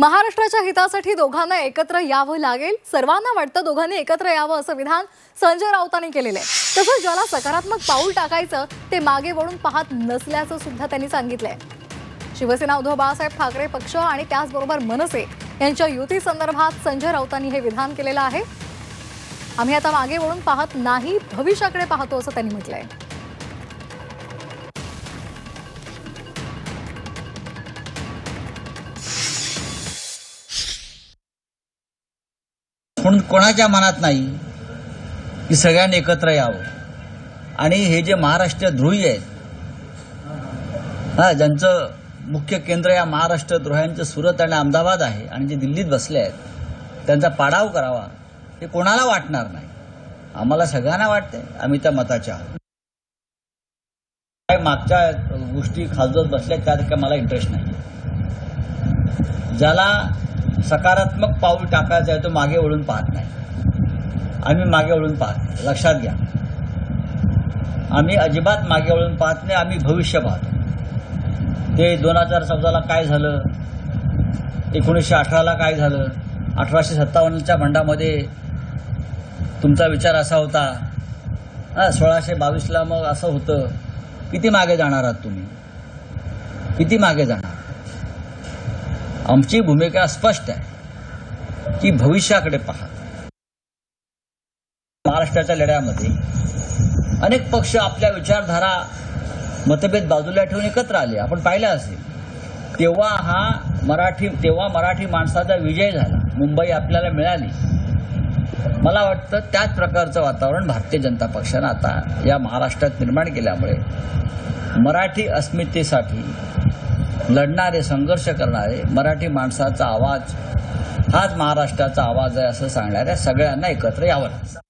महाराष्ट्राच्या हितासाठी दोघांना एकत्र यावं लागेल. सर्वांना वाटतं दोघांनी एकत्र यावं असं विधान संजय राऊतांनी केलेलं आहे. तसंच ज्याला सकारात्मक पाऊल टाकायचं ते मागे वळून पाहत नसल्याचं सुद्धा त्यांनी सांगितलंय. शिवसेना उद्धव बाळासाहेब ठाकरे पक्ष आणि त्याचबरोबर मनसे यांच्या युती संदर्भात संजय राऊतांनी हे विधान केलेलं आहे. आम्ही आता मागे वळून पाहत नाही भविष्याकडे पाहतो असं त्यांनी म्हटलंय. म्हणून कोणाच्या मनात नाही की सगळ्यांनी एकत्र यावं. आणि हे जे महाराष्ट्र द्रोही आहेत हा ज्यांचं मुख्य केंद्र या महाराष्ट्र द्रोह्यांचं सुरत आणि अहमदाबाद आहे आणि जे दिल्लीत बसले आहेत त्यांचा पाडाव करावा हे कोणाला वाटणार नाही? आम्हाला सगळ्यांना वाटते आम्ही त्या मताच्या आहोत. काय मागच्या गोष्टी खासदार बसल्या त्यात काय मला इंटरेस्ट नाही. ज्याला सकारात्मक पाऊल टाकायचा आहे तो मागे वळून पाहत नाही. आम्ही मागे वळून पाहत नाही. लक्षात घ्या. आम्ही अजिबात मागे वळून पाहत नाही आम्ही भविष्य पाहतो ते दोन हजार चौदाला काय झालं? एकोणीसशे अठराला काय झालं? अठराशे सत्तावन्नच्या भंडामध्ये तुमचा विचार असा होता हा सोळाशे बावीसला मग असं होतं किती मागे जाणार आहात तुम्ही? किती मागे जाणार? आमची भूमिका स्पष्ट आहे. की भविष्याकडे पहा. महाराष्ट्राच्या लढ्यामध्ये अनेक पक्ष आपल्या विचारधारा मतभेद बाजूला ठेवून एकत्र आले. आपण पाहिलं असेल तेव्हा हा मराठी तेव्हा मराठी माणसाचा विजय झाला. मुंबई आपल्याला मिळाली. मला वाटतं त्याच प्रकारचं वातावरण भारतीय जनता पक्षानं आता या महाराष्ट्रात निर्माण केल्यामुळे मराठी अस्मितेसाठी लढणारे संघर्ष करणारे मराठी माणसाचा आवाज हाच महाराष्ट्राचा आवाज आहे असं सांगणाऱ्या सगळ्यांना एकत्र यावं. लागतं